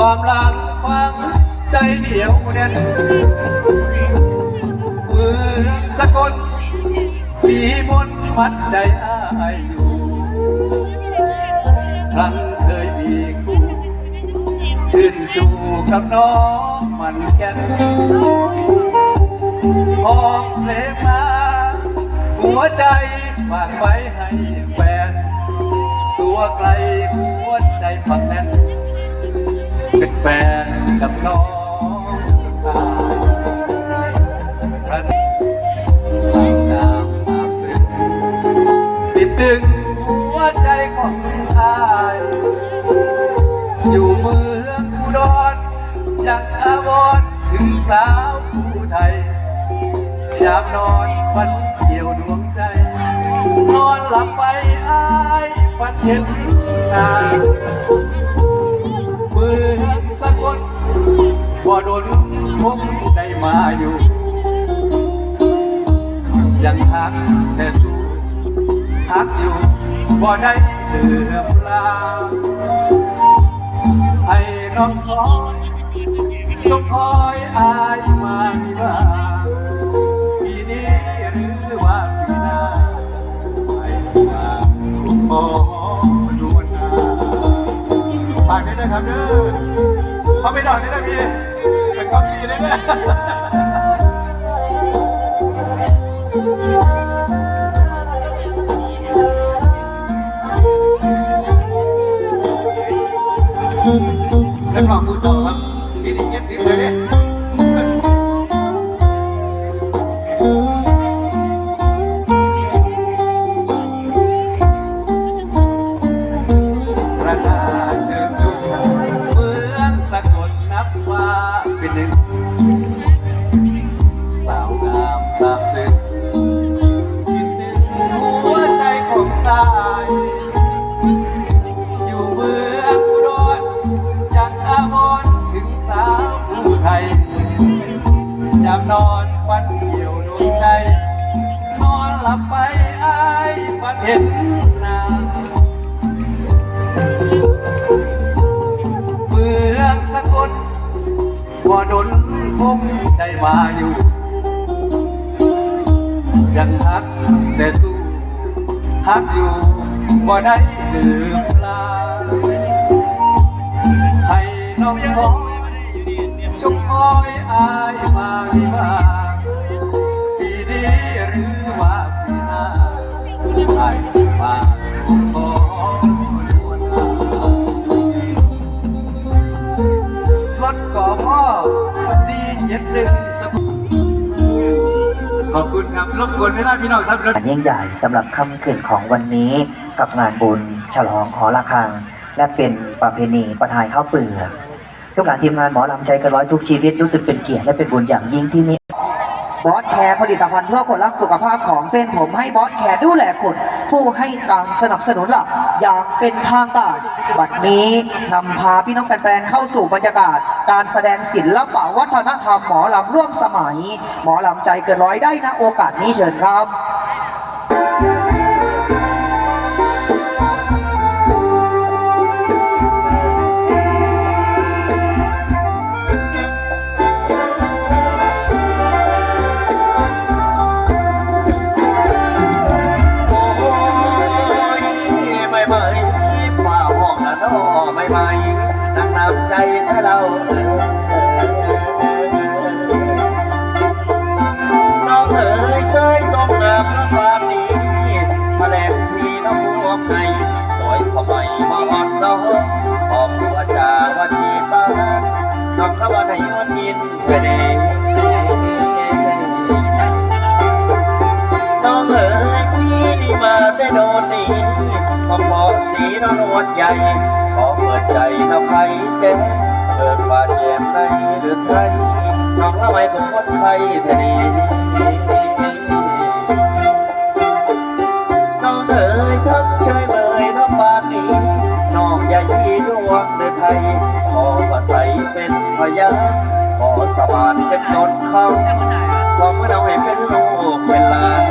ความหลังฟังใจเหนียวแน่นมืองสกลมีมนมัดใจอ้ายอยู่ครั้งเคยมีคู่ชื่นชูกับน้องมันแก่นมองเพลงมา หัวใจฝากไว้ให้แฟน ตัวไกลหัวใจฝังแน่น แฟนกับน้องจนตายพระสาวงามสาวซึ้งติดตึงหัวใจของอายอยู่เมืองอุดรยังอาวรถึงสาวผู้ไทย ยามนอนฝันเกี่ยวดวงใจ นอนหลับไปอายฝันเห็นหน้าเบ่โดนคงได้มาอยู่ ยังหักแต่สู้หักอยู่บ่ได้เลื่อมลาให้น้องคอยจงคอยอายมาดีว่าปีนี้หรือว่าปีหน้าไปสิมาสู่ขอดวนนาฝากด้วยนะครับเด้อ เอาไปดอกนี่นะพี่เป็นก๊อปีได้ด้วยนักร้องมือสองครับปีนี้เจ็ดสิบเลยเนี่ยประกา ยยามนอนฝันเกี่ยวดวงใจ นอนหลับไปอายฝันเห็นน้าเมืองสกลบ่ดนคงได้มาอยู่ ยังฮักแต่สู้ฮักอยู่บ่ได้ลืมลาให้น้องคอยจงค อยอายมาดีว่าปีนี้หรือว่าปีหน้าอายสิมาสู่ขอดวนลารถก่อพ่อสี่เจ็ดหนึ่งสกุลขอบคุณครับรบกวนไม่ได้พี่น้องครับงานยิ่งใหญ่สำหรับค่ำคืนของวันนี้กับงานบุญ ฉลองขอระฆัง และเป็นประเพณีประทายข้าวเปลือก ทุกหลานทีมงานหมอลำใจเกันร้อยทุกชีวิตรู้สึกเป็นเกียรติและเป็นบุญอย่างยิ่งที่มีบอสแคร์ผลิตภัณฑ์เพื่อคนรักสุขภาพของเส้นผมให้บอสแคร์ดูแลคุณผู้ให้การสนับสนุนหลักอย่างเป็นทางการบัดนี้นำพาพี่น้องแฟนๆเข้าสู่บรรยากาศ การแสดงศิลปะวัฒนธรรมหมอลำร่วมสมัย หมอลำใจเกินร้อยได้นะโอกาสนี้เชิญครับ น้องเอ๋ยเคยสมงามรักความนี้มาแลกที่น้องรวมในซอยขมายมาอ่อนน้องหอมหัวจาว่าจีบ้านน้องขว่าในยอนยินเพื่อเดน้องเอ๋ยพี่นี่มาได้โดนนี้มาพอสีนอนวดใหญ่ขอเปิดใจนะไฟแจ้ง เปิดบาดแยมในเดือดไทยน้องละไว้เป็นคนไทยแท้ดีน้องเอ๋ยทักเชยเมยน้องบานนี้น้องอย่ายีดวงเดือไทยขอภาษาเป็นพยานขอสบานเป็นนนเขาขอเมื่อเราให้เป็นลูกเป็นหลาน